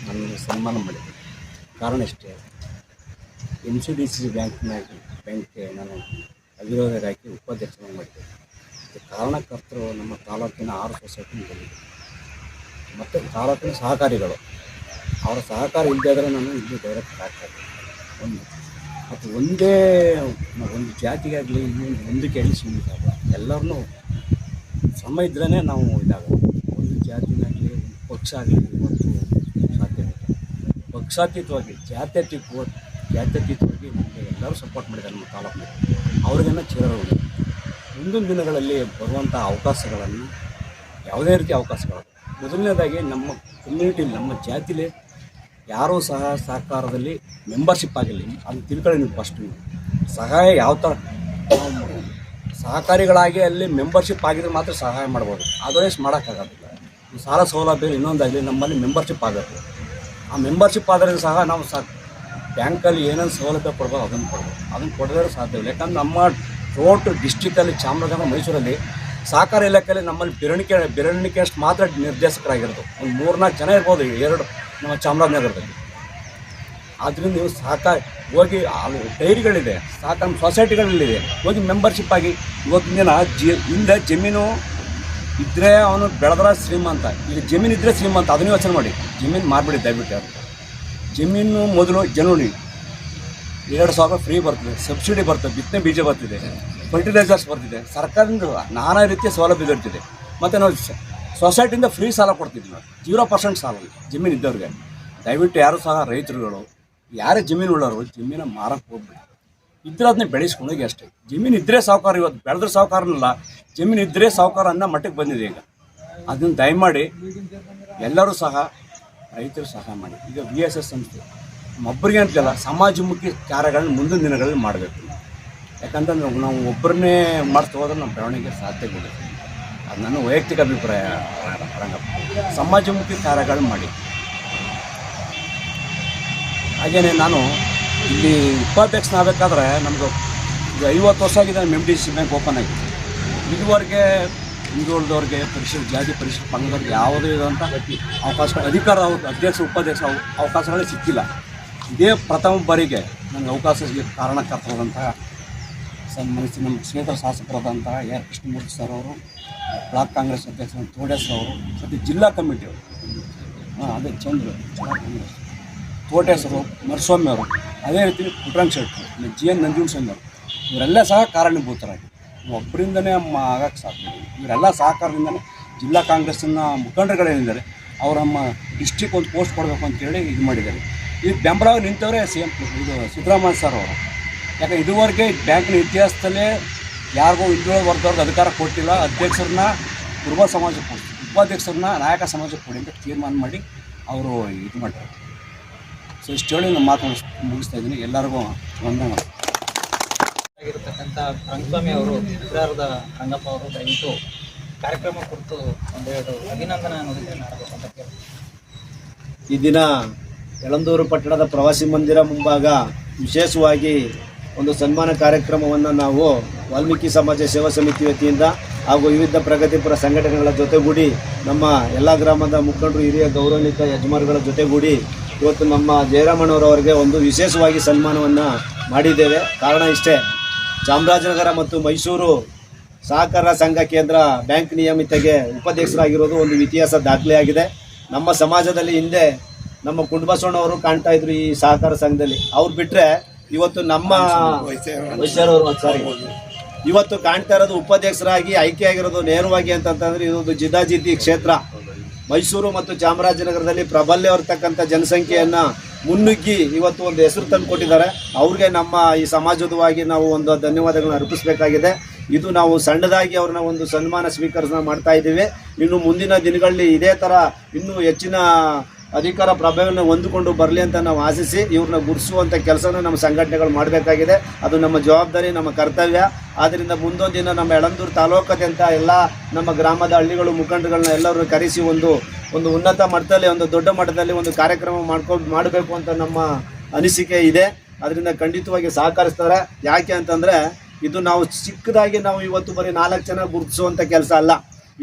ನನ್ನನ್ನು ಸನ್ಮಾನ ಮಾಡಿದೆ ಕಾರಣ ಇಷ್ಟೇ, ಎನ್ ಸಿ ಡಿ ಸಿ ಬ್ಯಾಂಕ್ನಾಗಿ ಬ್ಯಾಂಕ್ಗೆ ನಾನು ಅವಿರೋಧರಾಗಿ ಉಪಾಧ್ಯಕ್ಷನ ಮಾಡಿದೆ ಕಾರಣಕರ್ತರು ನಮ್ಮ ತಾಲೂಕಿನ ಆರು ಸೊಸೈಟಿ ಮತ್ತು ತಾಲೂಕಿನ ಸಹಕಾರಿಗಳು ಅವರ ಸಹಕಾರ ಇಲ್ಲದೆ ಆದರೆ ನಾನು ಇಲ್ಲಿ ಡೈರೆಕ್ಟ್ ಆಗ್ತಾಯಿದ್ದೆ ಒಂದು ಮತ್ತು ಒಂದೇ ಒಂದು ಜಾತಿಗಾಗಲಿ ಇನ್ನೊಂದು ಒಂದಕ್ಕೆ ಸೀಮಿತ ಅಲ್ಲ ಎಲ್ಲರನ್ನೂ ಸಮ ಇದ್ರೇ ನಾವು ಇದಾಗೋದು. ಒಂದು ಜಾತಿನಾಗಲಿ ಒಂದು ಪಕ್ಷ ಆಗಲಿ ಇವತ್ತು ಸಾಧ್ಯ ಪಕ್ಷಾತೀತವಾಗಿ ಜಾತ್ಯತೀತ ಜಾತ್ಯತೀತವಾಗಿ ನಮಗೆ ಎಲ್ಲರೂ ಸಪೋರ್ಟ್ ಮಾಡಿದ್ದಾರೆ ನಮ್ಮ ತಾಲೂಕು ಅವ್ರಿಗೆಲ್ಲ ಚಿರಋಣಿ ಮುಂದಿನ ದಿನಗಳಲ್ಲಿ ಬರುವಂಥ ಅವಕಾಶಗಳನ್ನು ಯಾವುದೇ ರೀತಿ ಅವಕಾಶಗಳು. ಮೊದಲನೇದಾಗಿ ನಮ್ಮ ಕಮ್ಯುನಿಟಿ ನಮ್ಮ ಜಾತಿಲಿ ಯಾರೂ ಸಹ ಸಹಕಾರದಲ್ಲಿ ಮೆಂಬರ್ಶಿಪ್ ಆಗಿರಲಿ ಅದು ತಿಳ್ಕೊಳ್ಳಿ ನೀವು ಫಸ್ಟ್ ನೀವು. ಸಹಾಯ ಯಾವ ಥರ ಸಹಕಾರಿಗಳಾಗಿ ಅಲ್ಲಿ ಮೆಂಬರ್ಶಿಪ್ ಆಗಿದ್ರೆ ಮಾತ್ರ ಸಹಾಯ ಮಾಡ್ಬೋದು. ಅದರ್ವೈಸ್ ಮಾಡೋಕ್ಕಾಗೋದಿಲ್ಲ ಈ ಸಾಲ ಸೌಲಭ್ಯ ಇನ್ನೊಂದಾಗಲಿ ನಮ್ಮಲ್ಲಿ ಮೆಂಬರ್ಶಿಪ್ ಆಗುತ್ತೆ. ಆ ಮೆಂಬರ್ಶಿಪ್ ಆದರೆ ಸಹ ನಾವು ಸಹ ಬ್ಯಾಂಕಲ್ಲಿ ಏನೇನು ಸೌಲಭ್ಯ ಕೊಡ್ಬೋದು ಅದನ್ನು ಕೊಡ್ಬೋದು. ಅದನ್ನು ಕೊಡದೇ ಸಾಧ್ಯವಿಲ್ಲ ಯಾಕಂದ್ರೆ ನಮ್ಮ ಟೋಟ್ ಡಿಸ್ಟಿಕಲ್ಲಿ ಚಾಮರಾಜನಗರ, ಮೈಸೂರಲ್ಲಿ ಸಹಕಾರ ಇಲಾಖೆಯಲ್ಲಿ ನಮ್ಮಲ್ಲಿ ಬೆರಣಿಕೆ ಬೆರಣಿಕೆಯಷ್ಟು ಮಾತ್ರ ನಿರ್ದೇಶಕರಾಗಿರೋದು. ಒಂದು ಮೂರ್ನಾಲ್ಕು ಜನ ಇರ್ಬೋದು, ಎರಡು ನಮ್ಮ ಚಾಮರಾಜನಗರದಲ್ಲಿ. ಆದ್ದರಿಂದ ನೀವು ಸಹಕಾರ ಹೋಗಿ ಅಲ್ಲಿ ಡೈರಿಗಳಿದೆ ಸಹಕಾರ ಸೊಸೈಟಿಗಳಲ್ಲಿದೆ. ಹೋಗಿ ಮೆಂಬರ್ಶಿಪ್ ಆಗಿ ಇವತ್ತಿನ ದಿನ ಜಿ ಹಿಂದೆ ಜಮೀನು ಇದ್ದರೆ ಅವನು ಬೆಳೆದ್ರ ಶ್ರೀಮಂತ. ಇಲ್ಲಿ ಜಮೀನು ಇದ್ದರೆ ಶ್ರೀಮಂತ, ಅದನ್ನು ಯೋಚನೆ ಮಾಡಿ. ಜಮೀನು ಮಾರ್ಬಿಡಿ, ದಯವಿಟ್ಟು ಜಮೀನು ಮೊದಲು ಜನವರಿ ಎರಡು ಸಾವಿರ ಫ್ರೀ ಬರ್ತದೆ ಸಬ್ಸಿಡಿ ಬರ್ತದೆ, ಬಿತ್ತನೆ ಬೀಜ ಬರ್ತಿದೆ ಫರ್ಟಿಲೈಸರ್ಸ್ ಬರ್ತಿದೆ. ಸರ್ಕಾರದಿಂದ ನಾನಾ ರೀತಿಯ ಸೌಲಭ್ಯ ದೊರೆತಿದೆ ಮತ್ತು ನಾವು ಸೊಸೈಟಿಯಿಂದ ಫ್ರೀ ಸಾಲ ಕೊಡ್ತಿದ್ವಿ ನಾವು. ಜೀರೋ ಪರ್ಸೆಂಟ್ ಸಾಲ ಜಮೀನು ಇದ್ದವ್ರಿಗೆ. ದಯವಿಟ್ಟು ಯಾರು ಸಹ ರೈತರುಗಳು, ಯಾರೇ ಜಮೀನು ಉಳ್ಳವರು ಜಮೀನ ಮಾರಕ್ಕೆ ಹೋಗ್ಬೇಡಿ. ಇದ್ರೆ ಅದನ್ನ ಬೆಳೆಸ್ಕೊಂಡು ಹೋಗಿ ಅಷ್ಟೇ. ಜಮೀನು ಇದ್ದರೆ ಸಾವುಕಾರ, ಇವತ್ತು ಬೆಳೆದ್ರೆ ಸಾವುಕಾರನಲ್ಲ. ಜಮೀನು ಇದ್ದರೆ ಸಾವುಕಾರ ಅನ್ನೋ ಮಟ್ಟಕ್ಕೆ ಬಂದಿದೆ ಈಗ. ಅದನ್ನು ದಯಮಾಡಿ ಎಲ್ಲರೂ ಸಹ, ರೈತರು ಸಹ ಮಾಡಿ. ಈಗ ವಿ ಎಸ್ ಎಸ್ ಸಂಸ್ಥೆ, ಒಬ್ಬರಿಗೆ ಅಂತಲ್ಲ, ಸಮಾಜಮುಖಿ ಕಾರ್ಯಗಳನ್ನ ಮುಂದಿನ ದಿನಗಳಲ್ಲಿ ಮಾಡಬೇಕು. ಯಾಕಂತಂದ್ರೆ ನಾವು ಒಬ್ಬರನ್ನೇ ಮಾಡ್ತಾ ಹೋದ್ರೆ ನಮ್ಮ ಬೆಳವಣಿಗೆ ಸಾಧ್ಯ ಅದು ನನ್ನ ವೈಯಕ್ತಿಕ ಅಭಿಪ್ರಾಯ ರಂಗಪ್ಪ. ಸಮಾಜಮುಖಿ ಕಾರ್ಯಗಳು ಮಾಡಿ. ಹಾಗೆಯೇ ನಾನು ಇಲ್ಲಿ ಉಪಾಧ್ಯಕ್ಷನಾಗಬೇಕಾದ್ರೆ ನಮ್ಗೆ ಈಗ ಐವತ್ತು ವರ್ಷ ಆಗಿದೆ M D C bank open ಆಗಿದೆ. ಇದುವರೆಗೆ ಹಿಂದುಳಿದವ್ರಿಗೆ ಪರಿಷತ್ ಜಾತಿ ಪರಿಷತ್ ಪಂಗದವ್ರಿಗೆ ಯಾವುದೇ ಇದಂಥ ಅವಕಾಶ ಅಧಿಕಾರ ಅಧ್ಯಕ್ಷ, ಉಪಾಧ್ಯಕ್ಷ ಅವ- ಅವಕಾಶಗಳೇ ಸಿಕ್ಕಿಲ್ಲ. ಇದೇ ಪ್ರಥಮ ಬಾರಿಗೆ ನನಗೆ ಅವಕಾಶ ಸಿಗಲಿಕ್ಕೆ ಕಾರಣಕರ್ತರಾದಂತಹ ನಮ್ಮ ಕ್ಷೇತ್ರ ಶಾಸಕರಾದಂತಹ ಎ ಆರ್ ಕೃಷ್ಣಮೂರ್ತಿ ಸರ್ ಅವರು ಬ್ಲಾಕ್ ಕಾಂಗ್ರೆಸ್ ಅಧ್ಯಕ್ಷ ತೋಟೇಶ್ವರವರು ಅವರು, ಮತ್ತು ಜಿಲ್ಲಾ ಕಮಿಟಿಯವರು ಹಾಂ, ಅದೇ ಚಂದ್ರ ಕಾಂಗ್ರೆಸ್. ತೋಟೇಶ್ವರು ನರಸ್ವಾಮಿ ಅವರು, ಅದೇ ರೀತಿ ಪುಟ್ರಂಗ್ ಶೆಟ್ಟಿ ಜಿ ಎನ್ ನಂಜುಂಡಸ್ವಾಮಿ ಅವರು, ಇವರೆಲ್ಲ ಸಹ ಕಾರಣೀಭೂತರಾಗಿ ಒಬ್ಬರಿಂದನೇ ಆಗಕ್ಕೆ ಸಾಧ್ಯ. ಇವರೆಲ್ಲ ಸಹಕಾರದಿಂದನೇ ಜಿಲ್ಲಾ ಕಾಂಗ್ರೆಸ್ಸಿನ ಮುಖಂಡರುಗಳೇನಿದ್ದಾರೆ, ಅವರು ನಮ್ಮ ಡಿಸ್ಟಿಕ್ ಒಂದು ಪೋಸ್ಟ್ ಕೊಡಬೇಕು ಅಂತೇಳಿ ಇದು ಮಾಡಿದ್ದಾರೆ. ಈ ಬೆಂಬಲ ನಿಂತವರೇ ಸಿ ಎಂ, ಇದು ಸಿದ್ದರಾಮಯ್ಯ ಸರ್ ಅವರು. ಯಾಕಂದ್ರೆ ಇದುವರೆಗೆ ಬ್ಯಾಂಕ್ನ ಇತಿಹಾಸದಲ್ಲೇ ಯಾರಿಗೂ ಹಿಂದುಳಿದ ವರ್ಗದವ್ರಿಗೆ ಅಧಿಕಾರ ಕೊಟ್ಟಿಲ್ಲ ಅಧ್ಯಕ್ಷರನ್ನ ಕುರುಬ ಸಮಾಜಕ್ಕೆ ಕೊಡಿ ಉಪಾಧ್ಯಕ್ಷರನ್ನ ನಾಯಕ ಸಮಾಜಕ್ಕೆ ಕೊಡಿ ಅಂತ ತೀರ್ಮಾನ ಮಾಡಿ ಅವರು ಇದು ಮಾಡ್ತಾರೆ. ಸೊ ಇಷ್ಟು ಹೇಳಿ ನಾನು ಮಾತು ಮುಗಿಸ್ತಾ ಇದ್ದೀನಿ. ಎಲ್ಲರಿಗೂ ವಂದನೆ ಆಗಿರತಕ್ಕಂಥ ರಂಗಸ್ವಾಮಿ ಅವರು ವಿಗ್ರಹದ ರಂಗಪ್ಪ ಅವರು ದಯವಿಟ್ಟು ಕಾರ್ಯಕ್ರಮ ಕುರಿತು ಒಂದೆರಡು ಅಭಿನಂದನೆ ಅನ್ನೋದಕ್ಕೆ ಮಾಡಬೇಕು ಅಂತ ಕೇಳಿ ಈ ದಿನ ಯಳಂದೂರು ಪಟ್ಟಣದ ಪ್ರವಾಸಿ ಮಂದಿರ ಮುಂಭಾಗ ವಿಶೇಷವಾಗಿ ಒಂದು ಸನ್ಮಾನ ಕಾರ್ಯಕ್ರಮವನ್ನು ನಾವು ವಾಲ್ಮೀಕಿ ಸಮಾಜ ಸೇವಾ ಸಮಿತಿ ವತಿಯಿಂದ ಹಾಗೂ ವಿವಿಧ ಪ್ರಗತಿಪರ ಸಂಘಟನೆಗಳ ಜೊತೆಗೂಡಿ ನಮ್ಮ ಎಲ್ಲ ಗ್ರಾಮದ ಮುಖಂಡರು, ಹಿರಿಯ ಗೌರವಾನ್ವಿತ ಯಜಮಾನಗಳ ಜೊತೆಗೂಡಿ ಇವತ್ತು ನಮ್ಮ ಜಯರಾಮಣ್ಣವರವರಿಗೆ ಒಂದು ವಿಶೇಷವಾಗಿ ಸನ್ಮಾನವನ್ನು ಮಾಡಿದ್ದೇವೆ. ಕಾರಣ ಇಷ್ಟೇ, ಚಾಮರಾಜನಗರ ಮತ್ತು ಮೈಸೂರು ಸಹಕಾರ ಸಂಘ ಕೇಂದ್ರ ಬ್ಯಾಂಕ್ ನಿಯಮಿತಗೆ ಉಪಾಧ್ಯಕ್ಷರಾಗಿರೋದು ಒಂದು ಇತಿಹಾಸ ದಾಖಲೆಯಾಗಿದೆ. ನಮ್ಮ ಸಮಾಜದಲ್ಲಿ ಹಿಂದೆ ನಮ್ಮ ಕುಂಡಬಸವಣ್ಣವರು ಕಾಣ್ತಾ ಇದ್ರು ಈ ಸಹಕಾರ ಸಂಘದಲ್ಲಿ. ಅವ್ರು ಬಿಟ್ರೆ ಇವತ್ತು ನಮ್ಮ ಸಾರಿ. ಇವತ್ತು ಕಾಣ್ತಾ ಇರೋದು ಉಪಾಧ್ಯಕ್ಷರಾಗಿ ಆಯ್ಕೆಯಾಗಿರೋದು ನೇರವಾಗಿ ಅಂತಂತಂದ್ರೆ ಇದೊಂದು ಜಿದ್ದಾಜಿದ್ದಿ ಕ್ಷೇತ್ರ. ಮೈಸೂರು ಮತ್ತು ಚಾಮರಾಜನಗರದಲ್ಲಿ ಪ್ರಬಲ್ಯ ಜನಸಂಖ್ಯೆಯನ್ನು ಜನಸಂಖ್ಯೆಯನ್ನ ಮುನ್ನುಗ್ಗಿ ಇವತ್ತು ಒಂದು ಹೆಸರು ತಂದು ಕೊಟ್ಟಿದ್ದಾರೆ. ಅವ್ರಿಗೆ ನಮ್ಮ ಈ ಸಮಾಜದವಾಗಿ ನಾವು ಒಂದು ಧನ್ಯವಾದಗಳನ್ನ ಅರ್ಪಿಸಬೇಕಾಗಿದೆ. ಇದು ನಾವು ಸಣ್ಣದಾಗಿ ಅವ್ರನ್ನ ಒಂದು ಸನ್ಮಾನ ಸ್ವೀಕರಿಸ ಮಾಡ್ತಾ ಇದ್ದೀವಿ. ಇನ್ನು ಮುಂದಿನ ದಿನಗಳಲ್ಲಿ ಇದೇ ಥರ ಇನ್ನೂ ಹೆಚ್ಚಿನ ಅಧಿಕಾರ ಪ್ರಭಾವವನ್ನು ಹೊಂದಿಕೊಂಡು ಬರಲಿ ಅಂತ ನಾವು ಆಶಿಸಿ ಇವ್ರನ್ನ ಗುರುಸುವಂಥ ಕೆಲಸನ ನಮ್ಮ ಸಂಘಟನೆಗಳು ಮಾಡಬೇಕಾಗಿದೆ. ಅದು ನಮ್ಮ ಜವಾಬ್ದಾರಿ, ನಮ್ಮ ಕರ್ತವ್ಯ. ಆದ್ದರಿಂದ ಮುಂದೊಂದು ದಿನ ನಮ್ಮ ಯಳಂದೂರು ತಾಲೂಕಾದ್ಯಂತ ಎಲ್ಲ ನಮ್ಮ ಗ್ರಾಮದ ಹಳ್ಳಿಗಳು ಮುಖಂಡಗಳನ್ನ ಎಲ್ಲರೂ ಕರೆಸಿ ಒಂದು ಒಂದು ಉನ್ನತ ಮಟ್ಟದಲ್ಲಿ, ಒಂದು ದೊಡ್ಡ ಮಟ್ಟದಲ್ಲಿ ಒಂದು ಕಾರ್ಯಕ್ರಮ ಮಾಡ್ಕೊಂಡು ಮಾಡಬೇಕು ಅಂತ ನಮ್ಮ ಅನಿಸಿಕೆ ಇದೆ. ಅದರಿಂದ ಖಂಡಿತವಾಗಿ ಸಹಕರಿಸ್ತಾರೆ. ಯಾಕೆ ಅಂತಂದರೆ ಇದು ನಾವು ಚಿಕ್ಕದಾಗಿ ನಾವು ಇವತ್ತು ಬರೀ ನಾಲ್ಕು ಜನ ಗುರುತಿಸುವಂಥ ಕೆಲಸ ಅಲ್ಲ.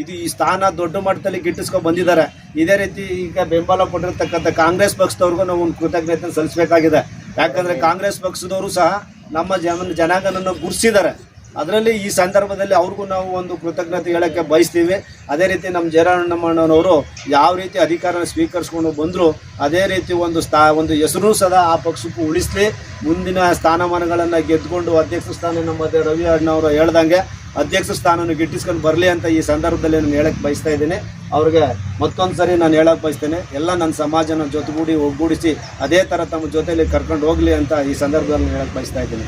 ಇದು ಈ ಸ್ಥಾನ ದೊಡ್ಡ ಮಟ್ಟದಲ್ಲಿ ಗಿಟ್ಟಿಸ್ಕೊಂಡು ಬಂದಿದ್ದಾರೆ. ಇದೇ ರೀತಿ ಈಗ ಬೆಂಬಲ ಕೊಟ್ಟಿರ್ತಕ್ಕಂಥ ಕಾಂಗ್ರೆಸ್ ಪಕ್ಷದವ್ರಿಗೂ ನಾವು ಒಂದು ಕೃತಜ್ಞತೆ ಸಲ್ಲಿಸಬೇಕಾಗಿದೆ. ಯಾಕಂದ್ರೆ ಕಾಂಗ್ರೆಸ್ ಪಕ್ಷದವರು ಸಹ ನಮ್ಮ ಜನ ಜನಾಂಗನನ್ನು ಗುರುಸಿದ್ದಾರೆ. ಅದರಲ್ಲಿ ಈ ಸಂದರ್ಭದಲ್ಲಿ ಅವ್ರಿಗೂ ನಾವು ಒಂದು ಕೃತಜ್ಞತೆ ಹೇಳಕ್ಕೆ ಬಯಸ್ತೀವಿ. ಅದೇ ರೀತಿ ನಮ್ಮ ಜಯರಾಮಣ್ಣನವರು ಯಾವ ರೀತಿ ಅಧಿಕಾರ ಸ್ವೀಕರಿಸ್ಕೊಂಡು ಬಂದರು, ಅದೇ ರೀತಿ ಒಂದು ಸ್ಥಾ, ಒಂದು ಹೆಸರು ಸದಾ ಆ ಪಕ್ಷಕ್ಕೂ ಉಳಿಸಲಿ. ಮುಂದಿನ ಸ್ಥಾನಮಾನಗಳನ್ನು ಗೆದ್ದುಕೊಂಡು ಅಧ್ಯಕ್ಷ ಸ್ಥಾನ ನಮ್ಮ ರವಿ ಅಣ್ಣವರು ಹೇಳ್ದಂಗೆ ಅಧ್ಯಕ್ಷ ಸ್ಥಾನವನ್ನು ಗಿಟ್ಟಿಸ್ಕೊಂಡು ಬರಲಿ ಅಂತ ಈ ಸಂದರ್ಭದಲ್ಲಿ ನಾನು ಹೇಳಕ್ಕೆ ಬಯಸ್ತಾ ಇದ್ದೀನಿ. ಅವ್ರಿಗೆ ಮತ್ತೊಂದು ಸರಿ ನಾನು ಹೇಳಕ್ಕೆ ಬಯಸ್ತೇನೆ. ಎಲ್ಲ ನನ್ನ ಸಮಾಜನ ಜೊತೆಗೂಡಿ ಒಗ್ಗೂಡಿಸಿ ಅದೇ ಥರ ತಮ್ಮ ಜೊತೆಯಲ್ಲಿ ಕರ್ಕೊಂಡು ಹೋಗಲಿ ಅಂತ ಈ ಸಂದರ್ಭದಲ್ಲಿ ಹೇಳಕ್ಕೆ ಬಯಸ್ತಾ ಇದ್ದೀನಿ.